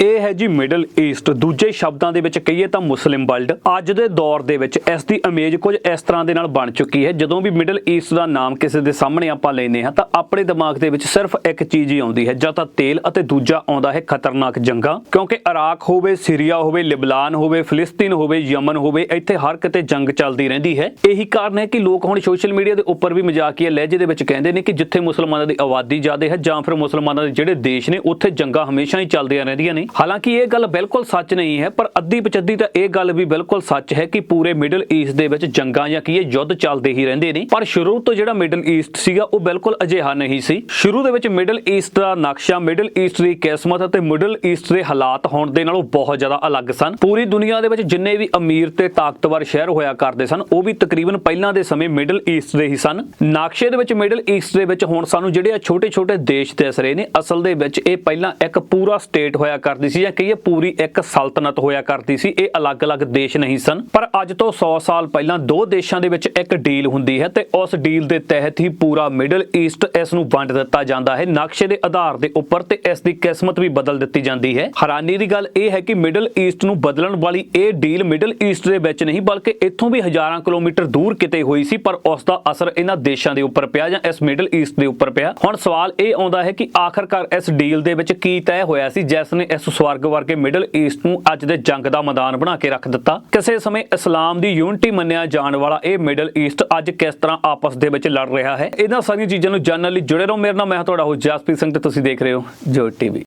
ਇਹ ਹੈ ਜੀ ਮਿਡਲ ਈਸਟ ਦੂਜੇ ਸ਼ਬਦਾਂ ਦੇ ਵਿੱਚ ਕਹੀਏ ਤਾਂ ਮੁਸਲਿਮ ਵਰਲਡ ਅੱਜ ਦੇ ਦੌਰ ਦੇ ਵਿੱਚ ਇਸ ਦੀ ਇਮੇਜ ਕੁਝ ਇਸ ਤਰ੍ਹਾਂ ਦੇ ਨਾਲ ਬਣ ਚੁੱਕੀ ਹੈ। ਜਦੋਂ ਵੀ ਮਿਡਲ ਈਸਟ ਦਾ ਨਾਮ ਕਿਸੇ ਦੇ ਸਾਹਮਣੇ ਆਪਾਂ ਲੈਨੇ ਹਾਂ ਤਾਂ ਆਪਣੇ ਦਿਮਾਗ ਦੇ ਵਿੱਚ ਸਿਰਫ ਇੱਕ ਚੀਜ਼ ਹੀ ਆਉਂਦੀ ਹੈ, ਜਾਂ ਤਾਂ ਤੇਲ ਅਤੇ ਦੂਜਾ ਆਉਂਦਾ ਹੈ ਖਤਰਨਾਕ ਜੰਗਾਂ। ਕਿਉਂਕਿ ਇਰਾਕ ਹੋਵੇ ਸੀਰੀਆ ਹੋਵੇ ਲਿਬਨਾਨ ਹੋਵੇ ਫਿਲਿਸਤੀਨ ਹੋਵੇ ਯਮਨ ਹੋਵੇ, ਇੱਥੇ ਹਰ ਕਿਤੇ ਜੰਗ ਚੱਲਦੀ ਰਹਿੰਦੀ ਹੈ। ਇਹੀ ਕਾਰਨ ਹੈ ਕਿ ਲੋਕ ਹੁਣ ਸੋਸ਼ਲ ਮੀਡੀਆ ਦੇ ਉੱਪਰ ਵੀ ਮਜ਼ਾਕੀਆ ਲਹਿਜੇ ਦੇ ਵਿੱਚ ਕਹਿੰਦੇ ਨੇ ਕਿ ਜਿੱਥੇ ਮੁਸਲਮਾਨਾਂ ਦੀ ਆਬਾਦੀ ਜ਼ਿਆਦਾ ਹੈ ਜਾਂ ਫਿਰ ਮੁਸਲਮਾਨਾਂ ਦੇ ਜਿਹੜੇ ਦੇਸ਼ ਨੇ, ਉੱਥੇ ਜੰਗਾਂ ਹਮੇਸ਼ਾ ਹੀ ਚੱਲਦੀਆਂ ਰਹਿੰਦੀਆਂ ਨੇ। ਹਾਲਾਂਕਿ ਇਹ ਗੱਲ ਬਿਲਕੁਲ ਸੱਚ ਨਹੀਂ ਹੈ, ਪਰ ਅੱਧੀ ਪਚੱਧੀ ਤਾਂ ਇਹ ਗੱਲ ਵੀ ਬਿਲਕੁਲ ਸੱਚ ਹੈ ਕਿ ਪੂਰੇ ਮਿਡਲ ਈਸਟ ਦੇ ਵਿੱਚ ਜੰਗਾਂ ਜਾਂ ਕੀ ਇਹ ਯੁੱਧ ਚੱਲਦੇ ਹੀ ਰਹਿੰਦੇ ਨੇ। ਪਰ ਸ਼ੁਰੂ ਤੋਂ ਜਿਹੜਾ ਮਿਡਲ ਈਸਟ ਸੀਗਾ, ਉਹ ਬਿਲਕੁਲ ਅਜਿਹਾ ਨਹੀਂ ਸੀ। ਸ਼ੁਰੂ ਦੇ ਵਿੱਚ ਮਿਡਲ ਈਸਟ ਦਾ ਨਕਸ਼ਾ ਮਿਡਲ ਈਸਟ ਦੀ ਕਿਸਮਤ ਅਤੇ ਮਿਡਲ ਈਸਟ ਦੇ ਹਾਲਾਤ ਹੋਣ ਦੇ ਨਾਲੋਂ ਬਹੁਤ ਜ਼ਿਆਦਾ ਅਲੱਗ ਸਨ। ਪੂਰੀ ਦੁਨੀਆ ਦੇ ਵਿੱਚ ਜਿੰਨੇ ਵੀ ਅਮੀਰ ਤੇ ਤਾਕਤਵਰ ਸ਼ਹਿਰ ਹੋਇਆ ਕਰਦੇ ਸਨ, ਉਹ ਵੀ ਤਕਰੀਬਨ ਪਹਿਲਾਂ ਦੇ ਸਮੇਂ ਮਿਡਲ ਈਸਟ ਦੇ ਹੀ ਸਨ। ਨਕਸ਼ੇ ਦੇ ਵਿੱਚ ਮਿਡਲ ਈਸਟ ਦੇ ਵਿੱਚ ਹੁਣ ਸਾਨੂੰ ਜਿਹੜੇ ਆ ਛੋਟੇ-ਛੋਟੇ ਦੇਸ਼ ਦਿਸ ਰਹੇ ਨੇ, ਅਸਲ ਦੇ ਵਿੱਚ ਇਹ ਪਹਿਲਾਂ ਇੱਕ ਪੂਰਾ ਸਟੇਟ ਹੋਇਆ ਕਰ ਕਰਦੀ ਸੀ ਜਾਂ ਕਹੀਏ ਪੂਰੀ ਇੱਕ ਸਲਤਨਤ ਹੋਇਆ ਕਰਦੀ ਸੀ, ਇਹ ਅਲੱਗ-ਅਲੱਗ ਦੇਸ਼ ਨਹੀਂ ਸਨ। ਪਰ ਅੱਜ ਤੋਂ 100 ਸਾਲ ਪਹਿਲਾਂ ਦੋ ਦੇਸ਼ਾਂ ਦੇ ਵਿੱਚ ਇੱਕ ਡੀਲ ਹੁੰਦੀ ਹੈ ਤੇ ਉਸ ਡੀਲ ਦੇ ਤਹਿਤ ਹੀ ਪੂਰਾ ਮਿਡਲ ਈਸਟ ਇਸ ਨੂੰ ਵੰਡ ਦਿੱਤਾ ਜਾਂਦਾ ਹੈ। ਨਕਸ਼ੇ ਦੇ ਆਧਾਰ ਦੇ ਉੱਪਰ ਤੇ ਇਸ ਦੀ ਕਿਸਮਤ ਵੀ ਬਦਲ ਦਿੱਤੀ ਜਾਂਦੀ ਹੈ। ਹੈਰਾਨੀ ਦੀ ਗੱਲ ਇਹ ਹੈ ਕਿ ਮਿਡਲ ਈਸਟ ਨੂੰ ਬਦਲਣ ਵਾਲੀ ਇਹ ਡੀਲ ਮਿਡਲ ਈਸਟ ਦੇ ਵਿੱਚ ਨਹੀਂ, ਬਲਕਿ ਇੱਥੋਂ ਵੀ ਹਜ਼ਾਰਾਂ ਕਿਲੋਮੀਟਰ ਦੂਰ ਕਿਤੇ ਹੋਈ ਸੀ, ਪਰ ਉਸ ਦਾ ਅਸਰ ਇਹਨਾਂ ਦੇਸ਼ਾਂ ਦੇ ਉੱਪਰ ਪਿਆ ਜਾਂ ਇਸ ਮਿਡਲ ਈਸਟ ਦੇ ਉੱਪਰ ਪਿਆ। ਹੁਣ ਸਵਾਲ ਇਹ ਆਉਂਦਾ ਹੈ ਕਿ ਆਖਰਕਾਰ ਇਸ ਡੀਲ ਦੇ ਵਿੱਚ ਕੀ ਤੈਅ ਹੋਇਆ ਸੀ, ਜਿਸ ਨੇ ਇਸ ਸਵਰਗ ਵਰਗੇ ਮਿਡਲ ਈਸਟ ਨੂੰ ਅੱਜ ਦੇ ਜੰਗ ਦਾ ਮੈਦਾਨ ਬਣਾ ਕੇ ਰੱਖ ਦਿੱਤਾ। ਕਿਸੇ ਸਮੇਂ ਇਸਲਾਮ ਦੀ ਯੂਨਿਟੀ ਮੰਨਿਆ ਜਾਣ ਵਾਲਾ ਇਹ ਮਿਡਲ ਈਸਟ ਅੱਜ ਕਿਸ ਤਰ੍ਹਾਂ ਆਪਸ ਦੇ ਵਿੱਚ ਲੜ ਰਿਹਾ ਹੈ? ਇਹਨਾਂ ਸਾਰੀਆਂ ਚੀਜ਼ਾਂ ਨੂੰ ਜਾਣਨ ਲਈ ਜੁੜੇ ਰਹੋ। ਮੇਰੇ ਨਾਲ ਮੈਂ ਤੁਹਾਡਾ ਹੋst ਜਸਪ੍ਰੀਤ ਸਿੰਘ ਤੇ ਤੁਸੀਂ ਦੇਖ ਰਹੇ ਹੋ ਜੋ ਟੀਵੀ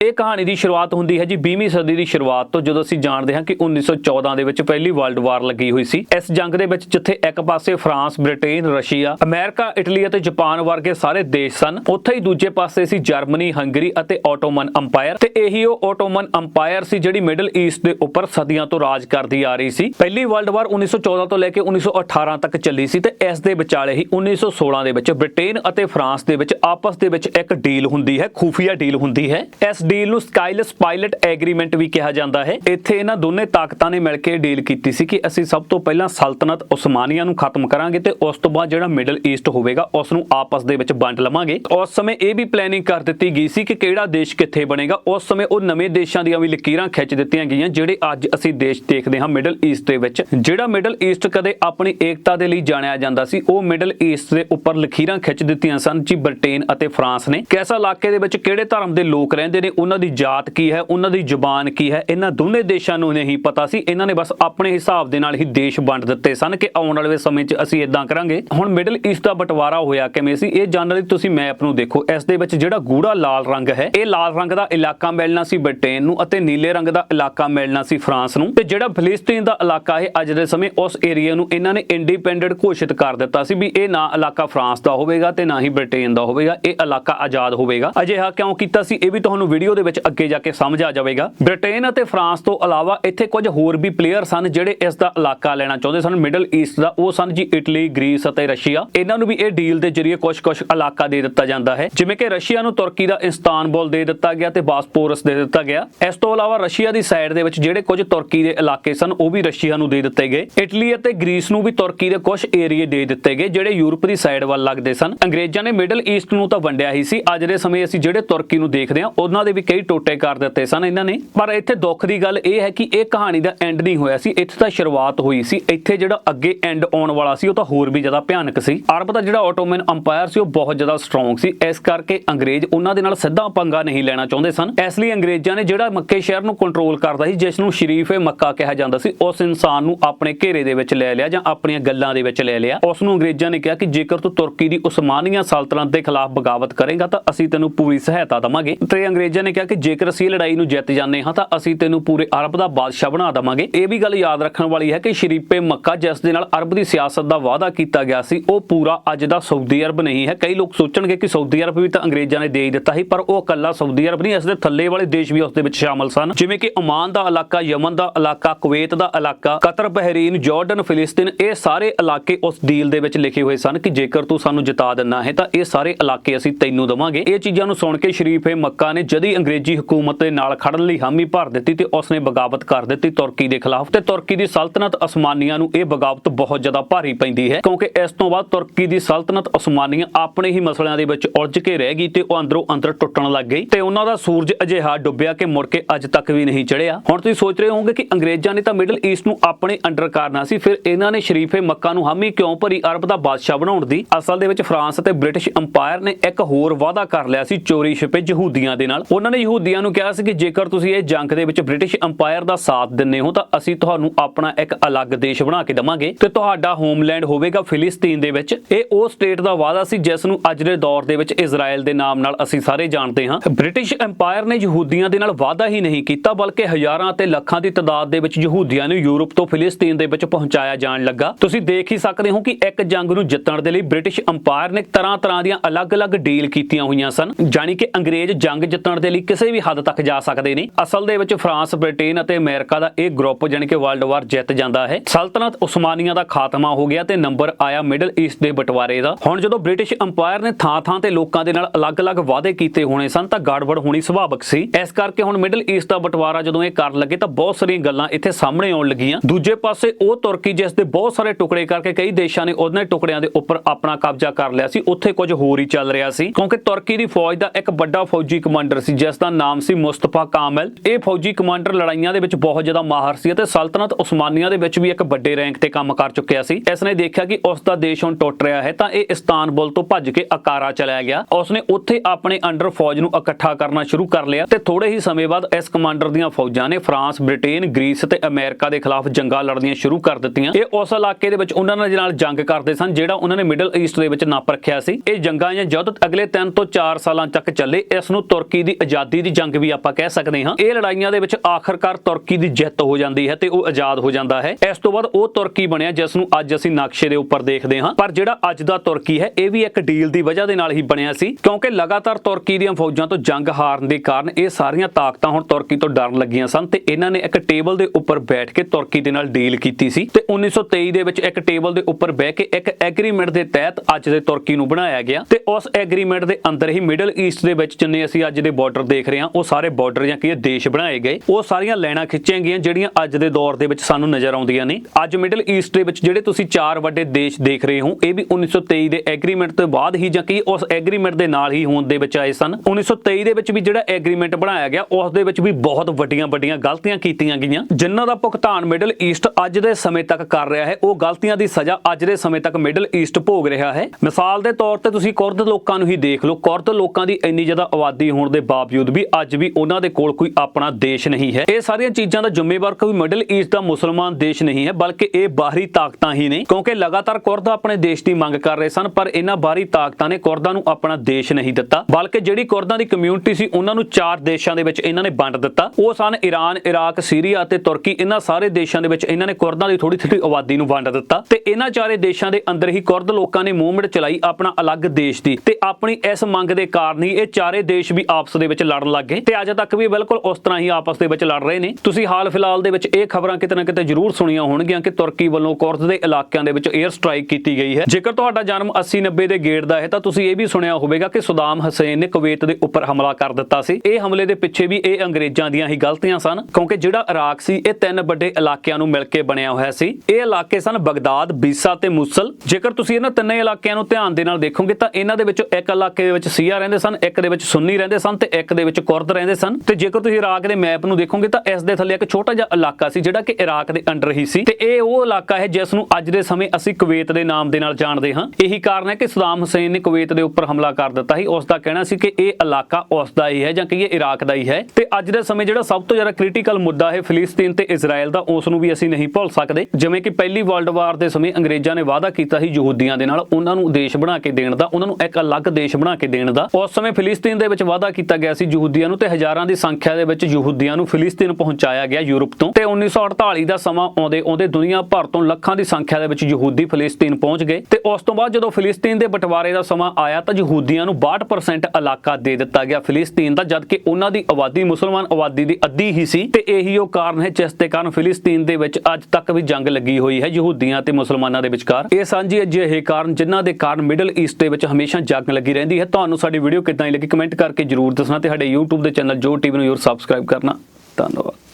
ਇਹ ਕਹਾਣੀ ਦੀ ਸ਼ੁਰੂਆਤ ਹੁੰਦੀ ਹੈ ਜੀ 20ਵੀਂ ਸਦੀ ਦੀ ਸ਼ੁਰੂਆਤ ਤੋਂ, ਜਦੋਂ ਅਸੀਂ ਜਾਣਦੇ ਹਾਂ ਕਿ 1914 ਦੇ ਵਿੱਚ ਪਹਿਲੀ ਵਰਲਡ ਵਾਰ ਲੱਗੀ ਹੋਈ ਸੀ। ਇਸ ਜੰਗ ਦੇ ਵਿੱਚ ਜਿੱਥੇ ਇੱਕ ਪਾਸੇ France, Britain, Russia, America, Italy ਅਤੇ ਜਾਪਾਨ ਵਰਗੇ ਸਾਰੇ ਦੇਸ਼ ਸਨ, ਉੱਥੇ ਹੀ ਦੂਜੇ ਪਾਸੇ ਸੀ ਜਰਮਨੀ, ਹੰਗਰੀ ਅਤੇ ਆਟੋਮਨ ਅੰਪਾਇਰ। ਤੇ ਇਹੀ ਉਹ ਆਟੋਮਨ ਅੰਪਾਇਰ ਸੀ ਜਿਹੜੀ ਮਿਡਲ ਈਸਟ ਦੇ ਉੱਪਰ ਸਦੀਆਂ ਤੋਂ ਰਾਜ ਕਰਦੀ ਆ ਰਹੀ ਸੀ। ਪਹਿਲੀ ਵਰਲਡ ਵਾਰ 1914 ਤੋਂ ਲੈ ਕੇ 1918 ਤੱਕ ਚੱਲੀ ਸੀ ਤੇ ਇਸ ਦੇ ਵਿਚਾਲੇ ਹੀ 1916 ਦੇ ਵਿੱਚ ਬ੍ਰਿਟੇਨ ਅਤੇ ਫਰਾਂਸ ਦੇ ਵਿੱਚ ਆਪਸ ਦੇ ਵਿੱਚ ਇੱਕ ਡੀਲ ਹੁੰਦੀ ਹੈ, ਖੂਫੀਆ ਡੀਲ ਹੁੰਦੀ ਹੈ। ਇਸ ਡੀਲ ਨੂੰ ਸਕਾਈਲੈਸ ਪਾਇਲਟ ਐਗਰੀਮੈਂਟ ਵੀ ਕਿਹਾ ਜਾਂਦਾ ਹੈ। ਇੱਥੇ ਇਹਨਾਂ ਦੋਨੇ ਤਾਕਤਾਂ ਨੇ ਮਿਲ ਕੇ ਡੀਲ ਕੀਤੀ ਸੀ ਕਿ ਅਸੀਂ ਸਭ ਤੋਂ ਪਹਿਲਾਂ ਸਲਤਨਤ ਉਸਮਾਨੀਆ ਨੂੰ ਖਤਮ ਕਰਾਂਗੇ ਤੇ ਉਸ ਤੋਂ ਬਾਅਦ ਜਿਹੜਾ ਮਿਡਲ ਈਸਟ ਹੋਵੇਗਾ ਉਸ ਨੂੰ ਆਪਸ ਦੇ ਵਿੱਚ ਵੰਡ ਲਵਾਂਗੇ। ਉਸ ਸਮੇਂ ਇਹ ਵੀ ਪਲੈਨਿੰਗ ਕਰ ਦਿੱਤੀ ਗਈ ਸੀ ਕਿ ਕਿਹੜਾ ਦੇਸ਼ ਕਿੱਥੇ ਬਣੇਗਾ। ਉਸ ਸਮੇਂ ਉਹ ਨਵੇਂ ਦੇਸ਼ਾਂ ਦੀਆਂ ਵੀ ਲਕੀਰਾਂ ਖਿੱਚ ਦਿੱਤੀਆਂ ਗਈਆਂ, ਜਿਹੜੇ ਅੱਜ ਅਸੀਂ ਦੇਸ਼ ਦੇਖਦੇ ਹਾਂ ਮਿਡਲ ਈਸਟ ਦੇ ਵਿੱਚ। ਜਿਹੜਾ ਮਿਡਲ ਈਸਟ ਕਦੇ ਆਪਣੀ ਏਕਤਾ ਦੇ ਲਈ ਜਾਣਿਆ ਜਾਂਦਾ ਸੀ, ਉਹ ਮਿਡਲ ਈਸਟ ਦੇ ਉੱਪਰ ਲਕੀਰਾਂ ਖਿੱਚ ਦਿੱਤੀਆਂ ਸਨ, ਜੀ ਬ੍ਰਿਟੇਨ ਅਤੇ ਫਰਾਂਸ ਨੇ। ਕੈਸਾ ਇਲਾਕੇ ਦੇ ਵਿੱਚ ਕਿਹੜੇ ਧਰਮ ਦੇ ਲੋਕ ਰਹਿੰਦੇ ਨੇ ਉਹਨਾਂ ਦੀ ਜਾਤ ਕੀ ਹੈ, ਉਹਨਾਂ ਦੀ ਜ਼ੁਬਾਨ ਕੀ ਹੈ, ਇਹਨਾਂ ਦੋਨੇ ਦੇਸ਼ਾਂ ਨੂੰ ਨਹੀਂ ਪਤਾ ਸੀ। ਇਹਨਾਂ ਨੇ ਬਸ ਆਪਣੇ ਹਿਸਾਬ ਦੇ ਨਾਲ ਹੀ ਦੇਸ਼ ਵੰਡ ਦਿੱਤੇ ਸਨ ਕਿ ਆਉਣ ਵਾਲੇ ਸਮੇਂ 'ਚ ਅਸੀਂ ਇਦਾਂ ਕਰਾਂਗੇ। ਹੁਣ ਮਿਡਲ ਈਸਟ ਦਾ ਬਟਵਾਰਾ ਹੋਇਆ ਕਿਵੇਂ ਸੀ, ਇਹ ਜਾਣਨ ਲਈ ਤੁਸੀਂ ਮੈਪ ਨੂੰ ਦੇਖੋ। ਇਸ ਦੇ ਵਿੱਚ ਜਿਹੜਾ ਗੂੜਾ ਲਾਲ ਰੰਗ ਹੈ, ਇਹ ਲਾਲ ਰੰਗ ਦਾ ਇਲਾਕਾ ਮਿਲਣਾ ਸੀ ਬ੍ਰਿਟੇਨ ਨੂੰ ਅਤੇ ਨੀਲੇ ਰੰਗ ਦਾ ਇਲਾਕਾ ਮਿਲਣਾ ਸੀ ਫਰਾਂਸ ਨੂੰ। ਤੇ ਜਿਹੜਾ ਫਲਸਤੀਨ ਦਾ ਇਲਾਕਾ ਹੈ, ਅੱਜ ਦੇ ਸਮੇਂ ਉਸ ਏਰੀਆ ਨੂੰ ਇਹਨਾਂ ਨੇ ਇੰਡੀਪੈਂਡੈਂਟ ਘੋਸ਼ਿਤ ਕਰ ਦਿੱਤਾ ਸੀ ਵੀ ਇਹ ਨਾ ਇਲਾਕਾ ਫਰਾਂਸ ਦਾ ਹੋਵੇਗਾ ਤੇ ਨਾ ਹੀ ਬ੍ਰਿਟੇਨ ਦਾ ਹੋਵੇਗਾ, ਇਹ ਇਲਾਕਾ ਆਜ਼ਾਦ ਹੋਵੇਗਾ। ਅਜਿਹਾ ਕਿਉਂ ਕੀਤਾ ਸੀ, ਇਹ ਵੀ ਤੁਹਾਨੂੰ ਵੀਡੀਓ ਦੇ ਵਿੱਚ ਅੱਗੇ ਜਾ ਕੇ ਸਮਝ ਆ ਜਾਵੇਗਾ। ਬ੍ਰਿਟੇਨ ਅਤੇ ਫਰਾਂਸ ਤੋਂ ਇਲਾਵਾ ਇੱਥੇ ਕੁਝ ਹੋਰ ਵੀ ਪਲੇਅਰ ਸਨ ਜਿਹੜੇ ਇਸ ਦਾ ਇਲਾਕਾ ਲੈਣਾ ਚਾਹੁੰਦੇ ਸਨ। ਮਿਡਲ ਈਸਟ ਦਾ ਉਹ ਸਨ ਜੀ ਇਟਲੀ ਗ੍ਰੀਸ ਅਤੇ ਰਸ਼ੀਆ ਇਹਨਾਂ ਨੂੰ ਵੀ ਇਹ ਡੀਲ ਦੇ ਜ਼ਰੀਏ ਕੁਝ-ਕੁਝ ਇਲਾਕਾ ਦੇ ਦਿੱਤਾ ਜਾਂਦਾ ਹੈ। ਜਿਵੇਂ ਕਿ ਰਸ਼ੀਆ ਨੂੰ ਤੁਰਕੀ ਦਾ ਇਸਤਾਨਬੁਲ ਦੇ ਦਿੱਤਾ ਗਿਆ ਤੇ ਬਾਸਪੋਰਸ ਦੇ ਦਿੱਤਾ ਗਿਆ। ਇਸ ਤੋਂ ਇਲਾਵਾ ਰਸ਼ੀਆ ਦੀ ਸਾਈਡ ਦੇ ਵਿੱਚ ਜਿਹੜੇ ਕੁਝ ਤੁਰਕੀ ਦੇ ਇਲਾਕੇ ਸਨ, ਉਹ ਵੀ ਰਸ਼ੀਆ ਨੂੰ ਦੇ ਦਿੱਤੇ ਗਏ। ਇਟਲੀ ਅਤੇ ਗ੍ਰੀਸ ਨੂੰ ਵੀ ਤੁਰਕੀ ਦੇ ਕੁਝ ਏਰੀਏ ਦੇ ਦਿੱਤੇ ਗਏ, ਜਿਹੜੇ ਯੂਰਪ ਦੀ ਸਾਈਡ ਵੱਲ ਲੱਗਦੇ ਸਨ। ਅੰਗਰੇਜ਼ਾਂ ਨੇ ਮਿਡਲ ਈਸਟ ਨੂੰ ਤਾਂ ਵੰਡਿਆ ਹੀ ਸੀ। ਅੱਜ ਦੇ ਸਮੇਂ ਅਸੀਂ ਜਿਹੜੇ ਤੁਰਕੀ ਨੂੰ ਦੇਖਦੇ ਹਾਂ, ਉਹਨਾਂ ਦੇ ਵੀ ਕਈ ਟੋਟੇ ਕਰ ਦਿੱਤੇ ਸਨ ਇਹਨਾਂ ਨੇ, ਪਰ ਇੱਥੇ ਦੁੱਖ ਦੀ ਗੱਲ ਇਹ ਹੈ ਕਿ ਇਹ ਕਹਾਣੀ ਦਾ ਐਂਡ ਨਹੀਂ ਹੋਇਆ ਸੀ, ਇੱਥੇ ਤਾਂ ਸ਼ੁਰੂਆਤ ਹੋਈ ਸੀ, ਇੱਥੇ ਜਿਹੜਾ ਅੱਗੇ ਐਂਡ ਆਉਣ ਵਾਲਾ ਸੀ ਉਹ ਤਾਂ ਹੋਰ ਵੀ ਜ਼ਿਆਦਾ ਭਿਆਨਕ ਸੀ। ਅਰਬ ਦਾ ਜਿਹੜਾ ਆਟੋਮਨ ਅੰਪਾਇਰ ਸੀ ਉਹ ਬਹੁਤ ਜ਼ਿਆਦਾ ਸਟਰੋਂਗ ਸੀ, ਇਸ ਕਰਕੇ ਅੰਗਰੇਜ਼ ਉਹਨਾਂ ਦੇ ਨਾਲ ਸਿੱਧਾ ਪੰਗਾ ਨਹੀਂ ਲੈਣਾ ਚਾਹੁੰਦੇ ਸਨ। ਇਸ ਲਈ ਅੰਗਰੇਜ਼ਾਂ ਨੇ ਜਿਹੜਾ ਮੱਕੇ ਸ਼ਹਿਰ ਨੂੰ ਕੰਟਰੋਲ ਕਰਦਾ ਸੀ, ਜਿਸ ਨੂੰ ਸ਼ਰੀਫ ਮੱਕਾ ਕਿਹਾ ਜਾਂਦਾ ਸੀ, ਉਸ ਇਨਸਾਨ ਨੂੰ ਆਪਣੇ ਘੇਰੇ ਦੇ ਵਿੱਚ ਲੈ ਲਿਆ ਜਾਂ ਆਪਣੀਆਂ ਗੱਲਾਂ ਦੇ ਵਿੱਚ ਲੈ ਲਿਆ। ਉਸ ਨੂੰ ਅੰਗਰੇਜ਼ਾਂ ਨੇ ਕਿਹਾ ਕਿ ਜੇਕਰ ਤੂੰ ਤੁਰਕੀ ਦੀ ਉਸਮਾਨੀਆ ਸਲਤਨਤ ਦੇ ਖਿਲਾਫ ਬਗਾਵਤ ਕਰੇਗਾ ਤਾਂ ਅਸੀਂ ਤੈਨੂੰ ਪੂਰੀ ਸਹਾਇਤਾ ਦਵਾਂਗੇ। ਤੇ ਅੰਗਰੇਜ਼ਾਂ ਨੇ ਕਿਹਾ ਕਿ ਜੇਕਰ ਅਸੀਂ ਲੜਾਈ ਨੂੰ ਜਿੱਤ ਜਾਂਦੇ ਹਾਂ ਤਾਂ ਅਸੀਂ ਤੈਨੂੰ ਪੂਰੇ ਅਰਬ ਦਾ ਬਾਦਸ਼ਾਹ ਬਣਾ ਦਵਾਂਗੇ। ਇਹ ਵੀ ਗੱਲ ਯਾਦ ਰੱਖਣ ਵਾਲੀ ਹੈ ਕਿ ਸ਼ਰੀਫੇ ਮੱਕਾ, ਜਿਸ ਦੇ ਨਾਲ ਅਰਬ ਦੀ ਸਿਆਸਤ ਦਾ ਵਾਅਦਾ ਕੀਤਾ ਗਿਆ ਸੀ, ਉਹ ਪੂਰਾ ਅੱਜ ਦਾ ਸਾਊਦੀ ਅਰਬ ਨਹੀਂ ਹੈ। ਕਈ ਲੋਕ ਸੋਚਣਗੇ ਕਿ ਸਾਊਦੀ ਅਰਬ ਵੀ ਤਾਂ ਅੰਗਰੇਜ਼ਾਂ ਨੇ ਦੇ ਹੀ ਦਿੱਤਾ ਸੀ, ਪਰ ਉਹ ਇਕੱਲਾ ਸਾਊਦੀ ਅਰਬ ਨਹੀਂ, ਇਸ ਦੇ ਥੱਲੇ ਵਾਲੇ ਦੇਸ਼ ਵੀ ਉਸ ਦੇ ਵਿੱਚ ਸ਼ਾਮਲ ਸਨ। ਜਿਵੇਂ ਕਿ ਓਮਾਨ ਦਾ ਇਲਾਕਾ, ਯਮਨ ਦਾ ਇਲਾਕਾ, ਕੁਵੈਤ ਦਾ ਇਲਾਕਾ, ਕਤਰ, ਬਹਿਰੀਨ, ਜਾਰਡਨ, ਫਿਲਿਸਤੀਨ, ਇਹ ਸਾਰੇ ਇਲਾਕੇ ਉਸ ਡੀਲ ਦੇ ਵਿੱਚ ਲਿਖੇ ਹੋਏ ਸਨ ਕਿ ਜੇਕਰ ਤੂੰ ਸਾਨੂੰ ਜਿਤਾ ਦਿੰਨਾ ਹੈ ਤਾਂ ਇਹ ਸਾਰੇ ਇਲਾਕੇ ਅਸੀਂ ਤੈਨੂੰ ਦਵਾਂਗੇ। ਇਹ ਚੀਜ਼ਾਂ ਨੂੰ ਸੁਣ ਕੇ ਸ਼ਰੀਫੇ ਮੱਕਾ ਨੇ ਜਦੀ ਲਈ ਅੰਗਰੇਜ਼ੀ ਹਕੂਮਤ ਦੇ ਨਾਲ ਖੜਨ ਲਈ ਹਾਮੀ ਭਰ ਦਿੱਤੀ ਤੇ ਉਸਨੇ ਬਗਾਵਤ ਕਰ ਦਿੱਤੀ ਤੁਰਕੀ ਦੇ ਖਿਲਾਫ ਤੇ ਤੁਰਕੀ ਦੀ ਸਲਤਨਤ ਉਸਮਾਨੀਆ ਨੂੰ ਇਹ ਬਗਾਵਤ ਬਹੁਤ ਜ਼ਿਆਦਾ ਭਾਰੀ ਪੈਂਦੀ ਹੈ ਕਿਉਂਕਿ ਇਸ ਤੋਂ ਬਾਅਦ ਤੁਰਕੀ ਦੀ ਸਲਤਨਤ ਉਸਮਾਨੀਆ ਆਪਣੇ ਹੀ ਮਸਲਿਆਂ ਦੇ ਵਿੱਚ ਉਲਝ ਕੇ ਰਹਿ ਗਈ ਤੇ ਉਹ ਅੰਦਰੋਂ ਅੰਦਰ ਟੁੱਟਣ ਲੱਗ ਗਈ ਤੇ ਉਹਨਾਂ ਦਾ ਸੂਰਜ ਅਜਿਹਾ ਡੁੱਬਿਆ ਕਿ ਮੁੜ ਕੇ ਅੱਜ ਤੱਕ ਵੀ ਨਹੀਂ ਚੜਿਆ ਹੁਣ ਤੁਸੀਂ ਸੋਚ ਰਹੇ ਹੋਵੋਗੇ ਕਿ ਅੰਗਰੇਜ਼ਾਂ ਨੇ ਤਾਂ ਮਿਡਲ ਈਸਟ ਨੂੰ ਆਪਣੇ ਅੰਡਰ ਕਰਨਾ ਸੀ, ਫਿਰ ਇਹਨਾਂ ਨੇ ਸ਼ਰੀਫੇ ਮੱਕਾ ਨੂੰ ਹਾਮੀ ਕਿਉਂ ਭਰੀ ਅਰਬ ਦਾ ਬਾਦਸ਼ਾਹ ਬਣਾਉਣ ਦੀ? ਅਸਲ ਦੇ ਵਿੱਚ ਫਰਾਂਸ ਅਤੇ ਬ੍ਰਿਟਿਸ਼ ਅੰਪਾਇਰ ਨੇ ਇੱਕ ਹੋਰ ਵਾਅਦਾ ਕਰ ਲਿਆ ਸੀ ਚੋਰੀ ਛਿਪੇ ਯਹੂਦੀਆਂ ਦੇ ਨਾਲ। ਉਹਨਾਂ ਨੇ ਯਹੂਦੀਆਂ ਨੂੰ ਕਿਹਾ ਸੀ ਕਿ ਜੇਕਰ ਤੁਸੀਂ ਇਹ ਜੰਗ ਦੇ ਵਿੱਚ ਬ੍ਰਿਟਿਸ਼ ਅੰਪਾਇਰ ਦਾ ਸਾਥ ਦਿੰਦੇ ਹੋ, ਤਾਂ ਅਸੀਂ ਤੁਹਾਨੂੰ ਆਪਣਾ ਇੱਕ ਅਲੱਗ ਦੇਸ਼ ਬਣਾ ਕੇ ਦਵਾਂਗੇ ਤੇ ਤੁਹਾਡਾ ਹੋਮਲੈਂਡ ਹੋਵੇਗਾ ਫਿਲਿਸਤੀਨ ਦੇ ਵਿੱਚ। ਇਹ ਉਹ ਸਟੇਟ ਦਾ ਵਾਅਦਾ ਸੀ ਜਿਸ ਨੂੰ ਅੱਜ ਦੇ ਦੌਰ ਦੇ ਵਿੱਚ ਇਜ਼ਰਾਈਲ ਦੇ ਨਾਮ ਨਾਲ ਅਸੀਂ ਸਾਰੇ ਜਾਣਦੇ ਹਾਂ। ਬ੍ਰਿਟਿਸ਼ ਅੰਪਾਇਰ ਨੇ ਯਹੂਦੀਆਂ ਦੇ ਨਾਲ ਵਾਅਦਾ ਹੀ ਨਹੀਂ ਕੀਤਾ, ਬਲਕਿ ਹਜ਼ਾਰਾਂ ਤੇ ਲੱਖਾਂ ਦੀ ਤਾਦਾਦ ਦੇ ਵਿੱਚ ਯਹੂਦੀਆਂ ਨੂੰ ਯੂਰਪ ਤੋਂ ਫਿਲਿਸਤੀਨ ਦੇ ਵਿੱਚ ਪਹੁੰਚਾਇਆ ਜਾਣ ਲੱਗਾ। ਤੁਸੀਂ ਦੇਖ ਹੀ ਸਕਦੇ ਹੋ ਕਿ ਇੱਕ ਜੰਗ ਨੂੰ ਜਿੱਤਣ ਦੇ ਲਈ ਬ੍ਰਿਟਿਸ਼ ਅੰਪਾਇਰ ਨੇ ਤਰ੍ਹਾਂ ਤਰ੍ਹਾਂ ਦੀਆਂ ਅਲੱਗ-ਅਲੱਗ ਡੀਲ ਕੀਤੀਆਂ ਹੋਈਆਂ ਸਨ, ਜਾਣੀ ਕਿ ਅੰਗਰੇਜ਼ ਜੰਗ ਜਿੱਤਣ ਦੇ ਲਈ ਕਿਸੇ ਵੀ ਹੱਦ ਤੱਕ ਜਾ ਸਕਦੇ ਨੇ। ਅਸਲ ਦੇ ਵਿੱਚ ਫਰਾਂਸ, ਬ੍ਰਿਟੇਨ ਅਤੇ ਅਮਰੀਕਾ ਦਾ ਇਹ ਗਰੁੱਪ ਜਾਣੀ ਕਿ ਵਰਲਡ ਵਾਰ ਜਿੱਤ ਜਾਂਦਾ ਹੈ। ਸਲਤਨਤ ਉਸਮਾਨੀਆ ਦਾ ਖਾਤਮਾ ਹੋ ਗਿਆ ਤੇ ਨੰਬਰ ਆਇਆ ਮਿਡਲ ਈਸਟ ਦੇ ਬਟਵਾਰੇ ਦਾ। ਹੁਣ ਜਦੋਂ ਬ੍ਰਿਟਿਸ਼ ਅੰਪਾਇਰ ਨੇ ਥਾਂ-ਥਾਂ ਤੇ ਲੋਕਾਂ ਦੇ ਨਾਲ ਅਲੱਗ-ਅਲੱਗ ਵਾਅਦੇ ਕੀਤੇ ਹੋਣੇ ਸਨ, ਤਾਂ ਗੜਬੜ ਹੋਣੀ ਸੁਭਾਵਿਕ ਸੀ। ਇਸ ਕਰਕੇ ਹੁਣ ਮਿਡਲ ਈਸਟ ਦਾ ਬਟਵਾਰਾ ਜਦੋਂ ਇਹ ਕਰਨ ਲੱਗੇ, ਤਾਂ ਬਹੁਤ ਸਾਰੀਆਂ ਗੱਲਾਂ ਇੱਥੇ ਸਾਹਮਣੇ ਆਉਣ ਲੱਗੀਆਂ। ਦੂਜੇ ਪਾਸੇ ਉਹ ਤੁਰਕੀ ਜਿਸ ਦੇ ਬਹੁਤ ਸਾਰੇ ਟੁਕੜੇ ਕਰਕੇ ਕਈ ਦੇਸ਼ਾਂ ਨੇ ਉਹਨਾਂ ਟੁਕੜਿਆਂ ਦੇ ਉੱਪਰ ਆਪਣਾ ਕਬਜ਼ਾ ਕਰ ਲਿਆ ਸੀ, ਉੱਥੇ ਕੁਝ ਹੋਰ ਹੀ ਚੱਲ ਰਿਹਾ ਸੀ। ਕਿਉਂਕਿ ਤੁਰਕੀ ਦੀ ਫੌਜ ਦਾ ਇੱਕ ਵੱਡਾ ਫੌਜੀ ਕਮਾਂਡਰ ਸੀ ਜਿਸ ਦਾ ਨਾਮ ਸੀ ਮੁਸਤਫਾ ਕਾਮਲ। ਇਹ ਫੌਜੀ ਕਮਾਂਡਰ ਲੜਾਈਆਂ ਦੇ ਵਿੱਚ ਬਹੁਤ ਜ਼ਿਆਦਾ ਮਾਹਰ ਸੀ ਅਤੇ ਸਲਤਨਤ ਉਸਮਾਨੀਆ ਦੇ ਵਿੱਚ ਵੀ ਇੱਕ ਵੱਡੇ ਰੈਂਕ ਤੇ ਕੰਮ ਕਰ ਚੁੱਕਿਆ ਸੀ। ਇਸ ਨੇ ਦੇਖਿਆ ਕਿ ਉਸ ਦਾ ਦੇਸ਼ ਹੁਣ ਟੁੱਟ ਰਿਹਾ ਹੈ ਤਾਂ ਇਹ ਇਸਤਾਨਬੁਲ ਤੋਂ ਭੱਜ ਕੇ ਅਕਾਰਾ ਚਲਾ ਗਿਆ। ਉਸ ਨੇ ਉੱਥੇ ਆਪਣੇ ਅੰਡਰ ਫੌਜ ਨੂੰ ਇਕੱਠਾ ਕਰਨਾ ਸ਼ੁਰੂ ਕਰ ਲਿਆ ਤੇ ਥੋੜੇ ਹੀ ਸਮੇਂ ਬਾਅਦ ਇਸ ਕਮਾਂਡਰ ਦੀਆਂ ਫੌਜਾਂ ਨੇ ਫਰਾਂਸ, ਬ੍ਰਿਟੇਨ, ਗ੍ਰੀਸ ਤੇ ਅਮਰੀਕਾ ਦੇ ਖਿਲਾਫ ਜੰਗਾਂ ਲੜਨੀਆਂ ਸ਼ੁਰੂ ਕਰ ਦਿੱਤੀਆਂ। ਇਹ ਉਸ ਇਲਾਕੇ ਦੇ ਵਿੱਚ ਉਹਨਾਂ ਦੇ ਨਾਲ ਜੰਗ ਕਰਦੇ ਸਨ ਜਿਹੜਾ ਉਹਨਾਂ ਨੇ ਮਿਡਲ ਈਸਟ ਦੇ ਵਿੱਚ ਨੱਪ ਰੱਖਿਆ ਸੀ। ਇਹ ਜੰਗਾਂ ਜਾਂ ਜਦ ਅਗਲੇ 3 ਤੋਂ 4 ਸਾਲਾਂ ਤੱਕ ਚੱਲੇ, ਇਸ ਨੂੰ ਤੁਰਕੀ ਦੀ ਆਜ਼ਾਦੀ ਦੀ ਜੰਗ ਵੀ ਆਪਾਂ ਕਹਿ ਸਕਦੇ ਹਾਂ। ਇਹ ਲੜਾਈਆਂ ਦੇ ਵਿੱਚ ਆਖਰਕਾਰ ਤੁਰਕੀ ਦੀ ਜਿੱਤ ਹੋ ਜਾਂਦੀ ਹੈ ਤੇ ਉਹ ਆਜ਼ਾਦ ਹੋ ਜਾਂਦਾ ਹੈ। ਇਸ ਤੋਂ ਬਾਅਦ ਉਹ ਤੁਰਕੀ ਬਣਿਆ, ਜਿਸ ਨੂੰ ਅੱਜ ਅਸੀਂ ਨਕਸ਼ੇ ਦੇ ਉੱਪਰ ਦੇਖਦੇ ਹਾਂ। ਪਰ ਜਿਹੜਾ ਅੱਜ ਦਾ ਤੁਰਕੀ ਹੈ, ਇਹ ਵੀ ਇੱਕ ਡੀਲ ਦੀ ਵਜ੍ਹਾ ਦੇ ਨਾਲ ਹੀ ਬਣਿਆ ਸੀ। ਕਿਉਂਕਿ ਲਗਾਤਾਰ ਤੁਰਕੀ ਦੀਆਂ ਫੌਜਾਂ ਤੋਂ ਜੰਗ ਹਾਰਨ ਦੇ ਕਾਰਨ ਇਹ ਸਾਰੀਆਂ ਤਾਕਤਾਂ ਹੁਣ ਤੁਰਕੀ ਤੋਂ ਡਰਨ ਲੱਗੀਆਂ ਸਨ ਤੇ ਇਹਨਾਂ ਨੇ ਇੱਕ ਟੇਬਲ ਦੇ ਉੱਪਰ ਬੈਠ ਕੇ ਤੁਰਕੀ ਦੇ ਨਾਲ ਡੀਲ ਕੀਤੀ ਸੀ। ਤੇ 1923 ਦੇ ਵਿੱਚ ਇੱਕ ਟੇਬਲ ਦੇ ਉੱਪਰ ਬਹਿ ਕੇ ਇੱਕ ਐਗਰੀਮੈਂਟ ਦੇ ਤਹਿਤ ਅੱਜ ਦੇ ਤੁਰਕੀ ਨੂੰ ਬਣਾਇਆ ਗਿਆ। ਤੇ ਉਸ ਐਗਰੀਮੈਂਟ ਦੇ ਅੰਦਰ ਹੀ ਮਿਡਲ ਈਸਟ ਦੇ ਵਿੱਚ ਜਿੰਨੇ ਅਸੀਂ ਅੱਜ ਦੇ ਬਾਰਡਰ ਦੇਖ ਰਹੇ ਹਾਂ। ਉਹ ਸਾਰੇ ਬਾਰਡਰ ਜਾਂ ਕੀ ਦੇਸ਼ ਬਣਾਏ ਗਏ। ਉਹ ਸਾਰੀਆਂ ਲਾਈਨਾਂ ਖਿੱਚੀਆਂ ਗਈਆਂ ਜਿਹੜੀਆਂ ਅੱਜ ਦੇ ਦੌਰ ਦੇ ਵਿੱਚ ਸਾਨੂੰ ਨਜ਼ਰ ਆਉਂਦੀਆਂ ਨੇ। ਅੱਜ ਮਿਡਲ ਈਸਟ ਦੇ ਵਿੱਚ ਜਿਹੜੇ ਤੁਸੀਂ ਚਾਰ ਵੱਡੇ ਦੇਸ਼ ਦੇਖ ਰਹੇ ਹੋ, ਇਹ ਵੀ 1923 ਦੇ ਐਗਰੀਮੈਂਟ ਤੋਂ ਬਾਅਦ ਹੀ ਜਾਂ ਕੀ ਉਸ ਐਗਰੀਮੈਂਟ ਦੇ ਨਾਲ ਹੀ ਹੋਣ ਦੇ ਵਿੱਚ ਆਏ ਸਨ। 1923 ਦੇ ਵਿੱਚ ਵੀ ਜਿਹੜਾ ਐਗਰੀਮੈਂਟ ਬਣਾਇਆ ਗਿਆ, ਉਸ ਦੇ ਵਿੱਚ ਵੀ ਬਹੁਤ ਵੱਡੀਆਂ ਵੱਡੀਆਂ ਗਲਤੀਆਂ ਕੀਤੀਆਂ ਗਈਆਂ। ਜਿਨ੍ਹਾਂ ਦਾ ਭੁਗਤਾਨ ਮਿਡਲ ਈਸਟ ਅੱਜ ਦੇ ਸਮੇਂ ਤੱਕ ਕਰ ਰਿਹਾ ਹੈ, ਉਹ ਗਲਤੀਆਂ ਦੀ ਸਜ਼ਾ ਅੱਜ ਦੇ ਸਮੇਂ ਤੱਕ ਮਿਡਲ ਈਸਟ ਭੋਗ ਰਿਹਾ ਹੈ। ਮਿਸਾਲ ਦੇ ਤੌਰ ਤੇ ਤੁਸੀਂ ਕੁਰਦ ਲੋਕਾਂ ਨੂੰ ਹੀ ਦੇਖ ਲਓ। ਕੁਰਦ ਲੋਕਾਂ ਦੀ ਇੰਨੀ ਜ਼ਿਆਦਾ ਆਬਾਦੀ ਹੋਣ ਦੇ ਬਾਵਜੂਦ ਵੀ ਅੱਜ ਵੀ ਉਹਨਾਂ ਦੇ ਕੋਲ ਕੋਈ ਆਪਣਾ ਦੇਸ਼ ਨਹੀਂ ਹੈ। ਇਹ ਸਾਰੀਆਂ ਚੀਜ਼ਾਂ ਦਾ ਜ਼ਿੰਮੇਵਾਰ ਕੋਈ ਮਿਡਲ ਈਸਟ ਦਾ ਮੁਸਲਮਾਨ ਦੇਸ਼ ਨਹੀਂ ਹੈ, ਬਲਕਿ ਇਹ ਬਾਹਰੀ ਤਾਕਤਾਂ ਹੀ ਨੇ, ਕਿਉਂਕਿ ਲਗਾਤਾਰ ਕੁਰਦ ਆਪਣੇ ਦੇਸ਼ ਦੀ ਮੰਗ ਕਰ ਰਹੇ ਸਨ, ਪਰ ਇਹਨਾਂ ਬਾਹਰੀ ਤਾਕਤਾਂ ਨੇ ਕੁਰਦਾਂ ਨੂੰ ਆਪਣਾ ਦੇਸ਼ ਨਹੀਂ ਦਿੱਤਾ, ਬਲਕਿ ਜਿਹੜੀ ਕੁਰਦਾਂ ਦੀ ਕਮਿਊਨਿਟੀ ਸੀ, ਉਹਨਾਂ ਨੂੰ ਚਾਰ ਦੇਸ਼ਾਂ ਦੇ ਵਿੱਚ ਇਹਨਾਂ ਨੇ ਵੰਡ ਦਿੱਤਾ। ਉਹ ਸਨ ਈਰਾਨ ਇਰਾਕ ਸੀਰੀਆ ਅਤੇ ਤੁਰਕੀ ਇਹਨਾਂ ਸਾਰੇ ਦੇਸ਼ਾਂ ਦੇ ਵਿੱਚ ਇਹਨਾਂ ਨੇ ਕੁਰਦਾਂ ਦੀ ਥੋੜੀ ਥੋੜੀ ਆਬਾਦੀ ਨੂੰ ਵੰਡ ਦਿੱਤਾ ਤੇ ਇਹਨਾਂ ਚਾਰੇ ਦੇਸ਼ਾਂ ਦੇ ਅੰਦਰ ਹੀ ਕੁਰਦ ਲੋਕਾਂ ਨੇ ਮੂਵਮੈਂਟ ਚਲਾਈ ਆਪਣਾ ਅਲੱਗ ਦੇਸ਼ ਦੀ ਤੇ ਆਪਣੀ ਇਸ ਮੰਗ ਦੇ ਕਾਰਨ ਹੀ ਇਹ ਚਾਰੇ ਦੇਸ਼ ਵੀ ਆਪਸ ਦੇ ਵਿੱਚ ਲੜਨ ਲੱਗ ਗਏ ਤੇ ਅੱਜ ਤੱਕ ਵੀ ਬਿਲਕੁਲ ਉਸ ਤਰ੍ਹਾਂ ਹੀ ਆਪਸ ਦੇ ਵਿੱਚ ਲੜ ਰਹੇ ਨੇ। ਤੁਸੀਂ ਹਾਲ ਫਿਲਹਾਲ ਦੇ ਵਿੱਚ ਇਹ ਖਬਰਾਂ ਕਿਤੇ ਨਾ ਕਿਤੇ ਜ਼ਰੂਰ ਸੁਣੀਆਂ ਹੋਣਗੀਆਂ ਕਿ ਤੁਰਕੀ ਵੱਲੋਂ ਕੁਰਦ ਦੇ ਇਲਾਕਿਆਂ ਦੇ ਵਿੱਚ 에ਅਰ ਸਟ੍ਰਾਈਕ ਕੀਤੀ ਗਈ ਹੈ। ਜੇਕਰ ਤੁਹਾਡਾ ਜਨਮ 80 90 ਦੇ ਗੇੜ ਦਾ ਹੈ, ਤਾਂ ਤੁਸੀਂ ਇਹ ਵੀ ਸੁਣਿਆ ਹੋਵੇਗਾ ਕਿ ਸੁਦਾਮ ਹਸੈਨ ਨੇ ਕੁਵੈਤ ਦੇ ਉੱਪਰ ਹਮਲਾ ਕਰ ਦਿੱਤਾ ਸੀ। ਇਹ ਹਮਲੇ ਦੇ ਪਿੱਛੇ ਵੀ ਇਹ ਅੰਗਰੇਜ਼ਾਂ ਦੀਆਂ ਹੀ ਗਲਤੀਆਂ ਸਨ, ਕਿਉਂਕਿ ਜਿਹੜਾ ਇਰਾਕ ਸੀ, ਇਹ ਤਿੰਨ ਵੱਡੇ ਇਲਾਕਿਆਂ ਨੂੰ ਮਿਲ ਕੇ ਬਣਿਆ ਹੋਇਆ ਸੀ। ਇਹ ਇਲਾਕੇ ਸਨ ਬਗਦਾਦ, ਬੀਸਾ ਤੇ ਮੁਸਲ। ਜੇਕਰ ਤੁਸੀਂ ਇਹਨਾਂ ਤਿੰਨੇ ਇਲਾਕਿਆਂ ਨੂੰ ਧਿਆਨ ਦੇ ਨਾਲ ਦੇਖੋਗੇ, ਤਾਂ ਇਹਨਾਂ ਦੇ ਵਿੱਚੋਂ ਇੱਕ ਇਲਾਕੇ ਦੇ ਵਿੱਚ ਸੀਆ ਰਹਿੰਦੇ ਸਨ, ਇੱਕ ਦੇ ਵਿੱਚ ਸੁੰਨੀ ਰਹਿੰਦੇ ਸਨ ਤੇ ਇੱਕ ਦੇ ਵਿੱਚ ਕੁਰਦ ਰਹਿੰਦੇ ਸਨ ਤੇ ਜੇਕਰ ਤੁਸੀਂ ਇਰਾਕ ਦੇ ਮੈਪ ਨੂੰ ਦੇਖੋਗੇ ਤਾਂ ਇਸ ਦੇ ਥੱਲੇ ਇੱਕ ਛੋਟਾ ਜਿਹਾ ਇਲਾਕਾ ਸੀ ਜਿਹੜਾ ਕਿ ਇਰਾਕ ਦੇ ਅੰਡਰ ਹੀ ਸੀ ਤੇ ਇਹ ਉਹ ਇਲਾਕਾ ਹੈ ਜਿਸ ਨੂੰ ਅੱਜ ਦੇ ਸਮੇਂ ਅਸੀਂ ਕੁਵੈਤ ਦੇ ਨਾਮ ਦੇ ਨਾਲ ਜਾਣਦੇ ਹਾਂ। ਇਹੀ ਕਾਰਨ ਹੈ ਕਿ ਸਦਾਮ ਹੁਸੈਨ ਨੇ ਕੁਵੈਤ ਦੇ ਉੱਪਰ ਹਮਲਾ ਕਰ ਦਿੱਤਾ ਸੀ। ਉਸ ਦਾ ਕਹਿਣਾ ਸੀ ਕਿ ਇਹ ਇਲਾਕਾ ਉਸ ਦਾ ਹੀ ਹੈ ਜਾਂ ਕਿ ਇਹ ਇਰਾਕ ਦਾ ਹੀ ਹੈ। ਤੇ ਅੱਜ ਦੇ ਸਮੇਂ ਜਿਹੜਾ ਸਭ ਤੋਂ ਜ਼ਿਆਦਾ ਕ੍ਰਿਟੀਕਲ ਮੁੱਦਾ ਹੈ ਫਿਲਿਸਤੀਨ ਤੇ ਇਜ਼ਰਾਈਲ ਦਾ, ਉਸ ਨੂੰ ਵੀ ਅਸੀਂ ਨਹੀਂ ਭੁੱਲ ਸਕਦੇ। ਜਿਵੇਂ ਕਿ ਪਹਿਲੀ ਵਰਲਡ ਵਾਰ ਦੇ ਸਮੇਂ ਅੰਗਰੇਜ਼ਾਂ ਨੇ ਵਾਅਦਾ ਕੀਤਾ ਸੀ ਯਹੂਦੀਆਂ ਦੇ ਨਾਲ, ਉਹਨਾਂ ਨੂੰ ਦੇਸ਼ ਬਣਾ ਕੇ ਦੇਣ ਦਾ, ਉਹਨਾਂ ਨੂੰ ਇੱਕ ਅਲੱਗ ਦੇਸ਼ ਬਣਾ ਕੇ ਦੇਣ ਦਾ। ਉਸ ਸਮੇਂ ਫਿਲਿਸਤੀਨ ਦੇ ਵਿੱਚ ਵਾਅਦਾ ਕੀਤਾ ਗਿਆ ਸੀ ਯਹੂਦੀਆਂ ਨੂੰ ਤੇ ਹਜ਼ਾਰਾਂ ਦੀ ਸੰਖਿਆ ਦੇ ਵਿੱਚ ਯਹੂਦੀਆਂ ਨੂੰ ਫਿਲਿਸਤੀਨ ਪਹੁੰਚਾਇਆ ਗਿਆ ਯੂਰਪ ਤੋਂ। ਤੇ 1948 ਦਾ ਸਮਾਂ ਆਉਂਦੇ ਆਉਂਦੇ ਦੁਨੀਆ ਭਰ ਤੋਂ ਲੱਖਾਂ ਦੀ ਸੰਖਿਆ ਦੇ ਵਿੱਚ ਯਹੂਦੀ ਫਿਲਿਸਤੀਨ ਪਹੁੰਚ ਗਏ। ਤੇ ਉਸ ਤੋਂ ਬਾਅਦ ਜਦੋਂ ਫਿਲਿਸਤੀਨ ਦੇ ਬਟਵਾਰੇ ਦਾ ਸਮਾਂ ਆਇਆ ਤਾਂ ਯਹੂਦੀਆਂ ਨੂੰ 62% ਇਲਾਕਾ ਦੇ ਦਿੱਤਾ ਗਿਆ ਫਿਲਿਸਤੀਨ ਦਾ, ਜਦਕਿ ਉਹਨਾਂ ਦੀ ਆਬਾਦੀ, ਮੁਸਲਮਾਨ ਆਬਾਦੀ ਦੀ ਅੱਧੀ ਹੀ ਸੀ। ਤੇ ਇਹੀ ਉਹ ਕਾਰਨ ਹੈ ਜਿਸ ਦੇ ਕਾਰਨ ਫਿਲਿਸਤੀਨ ਦੇ ਵਿੱਚ ਅੱਜ ਤੱਕ ਵੀ ਜੰਗ ਲੱਗੀ ਹੋਈ ਹੈ ਯਹੂਦੀਆਂ ਤੇ ਮੁਸਲਮਾਨਾਂ ਦੇ ਵਿਚਕਾਰ। ਇਹ ਸਾਂਝੀ ਅਜਿਹੇ ਕਾਰਨ ਜਿਨ੍ਹਾਂ ਦੇ ਕਾਰਨ ਮਿਡਲ ਈਸਟ ਦੇ ਵਿੱਚ ਹਮੇਸ਼ਾ ਜੰਗ ਲੱਗੀ ਰਹਿੰਦੀ ਹੈ। ਤੁਹਾਨੂੰ ਸਾਡੀ ਵੀਡੀਓ ਕਿੱਦਾਂ ਦੀ ਲੱਗੀ ਕਮੈਂਟ ਕਰਕੇ ਜਰੂਰ ਦੱਸਣਾ। ਤੇ ਸਾਡੇ YouTube ਦੇ ਚੈਨਲ ਜੋ ਟੀਵੀ ਨੂੰ ਜਰੂਰ ਸਬਸਕ੍ਰਾਈਬ ਕਰਨਾ। ਧੰਨਵਾਦ।